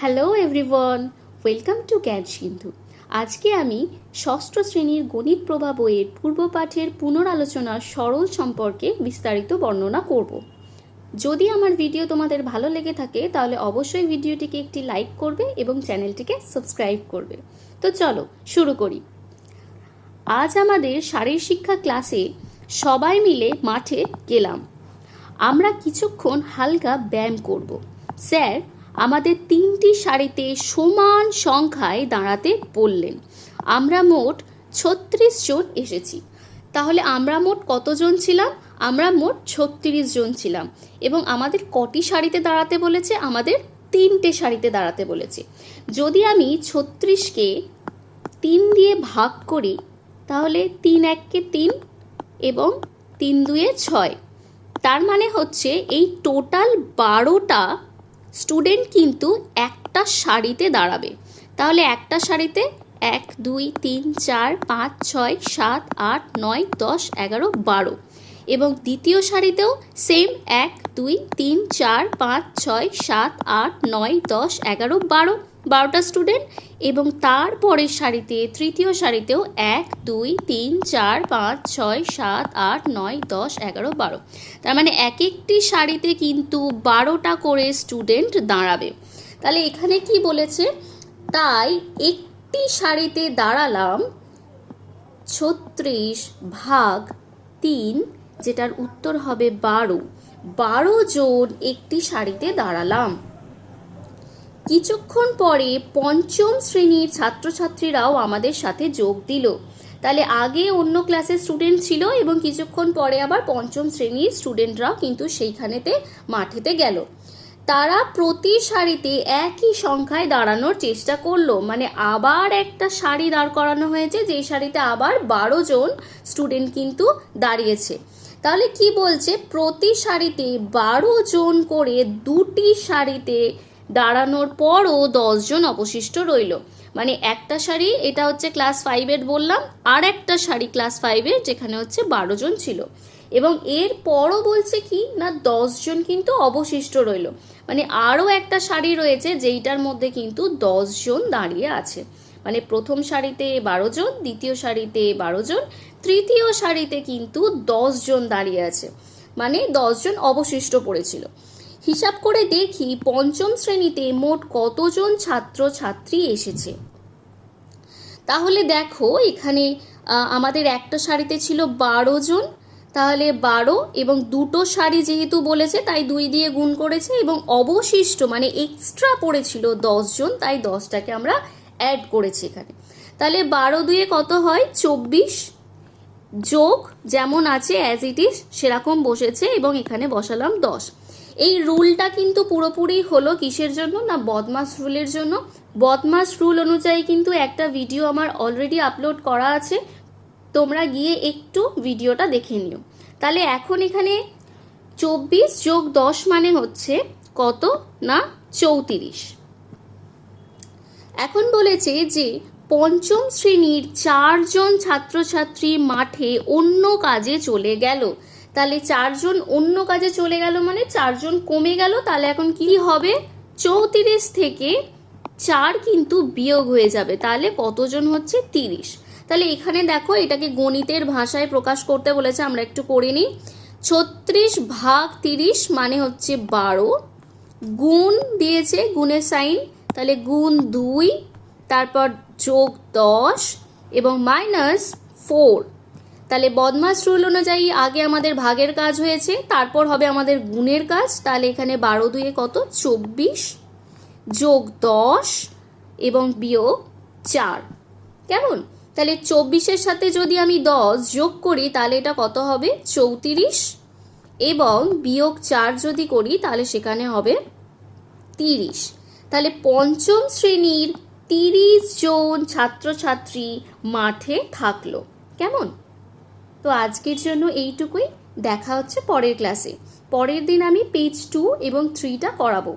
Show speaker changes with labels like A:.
A: hello everyone welcome to জ্ঞান সিন্ধু আজকে আমি ষষ্ঠ শ্রেণীর গণিত প্রভা বইয়ের পূর্ব পাঠের সরল সম্পর্কে বিস্তারিত বর্ণনা করব যদি আমার ভিডিও তোমাদের ভালো লেগে থাকে তাহলে অবশ্যই ভিডিওটিকে একটি লাইক করবে এবং চ্যানেলটিকে সাবস্ক্রাইব করবে তো চলো শুরু করি আজ আমাদের শারীর শিক্ষা ক্লাসে সবাই মিলে মাঠে গেলাম আমরা কিছুক্ষণ হালকা ব্যায়াম করব স্যার আমাদের তিনটি সারিতে সমান সংখ্যায় দাঁড়াতে বললেন আমরা মোট ছত্রিশ জন এসেছি তাহলে আমরা মোট কতজন ছিলাম আমরা মোট ছত্রিশ জন ছিলাম এবং আমাদের কটি সারিতে দাঁড়াতে বলেছে আমাদের তিনটে সারিতে দাঁড়াতে বলেছে যদি আমি ছত্রিশকে তিন দিয়ে ভাগ করি তাহলে তিন এককে তিন এবং তিন দুয়ে ছয় তার মানে হচ্ছে এই টোটাল বারোটা স্টুডেন্ট কিন্তু একটা শাড়িতে দাঁড়াবে তাহলে একটা শাড়িতে এক দুই তিন চার পাঁচ ছয় সাত আট নয় দশ এগারো বারো এবং দ্বিতীয় শাড়িতেও সেম এক দুই তিন চার পাঁচ ছয় সাত আট নয় দশ এগারো বারো বারোটা স্টুডেন্ট এবং তারপরের সারিতে তৃতীয় সারিতেও এক দুই তিন চার পাঁচ ছয় সাত আট নয় দশ এগারো বারো তার মানে এক একটি সারিতে কিন্তু বারোটা করে স্টুডেন্ট দাঁড়াবে তাহলে এখানে কি বলেছে তাই একটি সারিতে দাঁড়ালাম ছত্রিশ ভাগ তিন যেটার উত্তর হবে বারো বারো জন একটি সারিতে দাঁড়ালাম কিছুক্ষণ পরে পঞ্চম শ্রেণীর ছাত্রছাত্রীরাও আমাদের সাথে যোগ দিল তাহলে আগে অন্য ক্লাসের স্টুডেন্ট ছিল এবং কিছুক্ষণ পরে আবার পঞ্চম শ্রেণীর স্টুডেন্টরাও কিন্তু সেইখানেতে মাঠেতে গেল তারা প্রতি সারিতে একই সংখ্যায় দাঁড়ানোর চেষ্টা করলো মানে আবার একটা সারি দাঁড় করানো হয়েছে যে সারিতে আবার বারো জন স্টুডেন্ট কিন্তু দাঁড়িয়েছে তাহলে কি বলছে প্রতি সারিতে বারো জন করে দুটি সারিতে দাঁড়ানোর পর ও দশজন অবশিষ্ট রইল মানে একটা শাড়ি এটা হচ্ছে ক্লাস ফাইভের বললাম আর একটা শাড়ি ক্লাস ফাইভের যেখানে হচ্ছে বারো জন ছিল এবং এর পরও বলছে কি না দশজন কিন্তু অবশিষ্ট রইল মানে আরও একটা শাড়ি রয়েছে যেইটার মধ্যে কিন্তু দশজন দাঁড়িয়ে আছে মানে প্রথম শাড়িতে বারো জন দ্বিতীয় শাড়িতে বারো জন তৃতীয় শাড়িতে কিন্তু দশজন দাঁড়িয়ে আছে মানে দশজন অবশিষ্ট পড়েছিল হিসাব করে দেখি পঞ্চম শ্রেণীতে মোট কতজন ছাত্র ছাত্রী এসেছে তাহলে দেখো এখানে আমাদের একটা শাড়িতে ছিল বারো জন তাহলে বারো এবং দুটো শাড়ি যেহেতু বলেছে তাই দুই দিয়ে গুণ করেছে এবং অবশিষ্ট মানে এক্সট্রা পড়েছিল জন তাই দশটাকে আমরা অ্যাড করেছি এখানে তাহলে বারো দুয়ে কত হয় চব্বিশ যোগ যেমন আছে অ্যাজ ইট ইজ সেরকম বসেছে এবং এখানে বসালাম দশ এই রুলটা কিন্তু পুরোপুরি হলো কিসের জন্য না বদমাস রুলের জন্য বদমাস রুল অনুযায়ী কিন্তু একটা ভিডিও আমার অলরেডি আপলোড করা আছে তোমরা গিয়ে একটু ভিডিওটা দেখে নিও তাহলে এখন এখানে চব্বিশ যোগ দশ মানে হচ্ছে কত না চৌত্রিশ এখন বলেছে যে পঞ্চম শ্রেণীর চারজন ছাত্রছাত্রী মাঠে অন্য কাজে চলে গেল তাহলে চারজন অন্য কাজে চলে গেল মানে চারজন কমে গেল তাহলে এখন কি হবে চৌত্রিশ থেকে চার কিন্তু বিয়োগ হয়ে যাবে তাহলে কতজন হচ্ছে তিরিশ তাহলে এখানে দেখো এটাকে গণিতের ভাষায় প্রকাশ করতে বলেছে আমরা একটু করে নিই ছত্রিশ ভাগ তিরিশ মানে হচ্ছে বারো গুণ দিয়েছে গুণের সাইন তাহলে গুণ দুই তারপর যোগ দশ এবং মাইনাস ফোর তাহলে বদমাস রুল অনুযায়ী আগে আমাদের ভাগের কাজ হয়েছে তারপর হবে আমাদের গুণের কাজ তাহলে এখানে বারো দুয়ে কত চব্বিশ যোগ দশ এবং বিয়োগ চার কেমন তাহলে চব্বিশের সাথে যদি আমি দশ যোগ করি তাহলে এটা কত হবে চৌত্রিশ এবং বিয়োগ চার যদি করি তাহলে সেখানে হবে তিরিশ তাহলে পঞ্চম শ্রেণীর তিরিশ জন ছাত্রছাত্রী মাঠে থাকলো কেমন তো আজকের জন্য এইটুকুই দেখা হচ্ছে পরের ক্লাসে পরের দিন আমি পেজ টু এবং থ্রিটা করাবো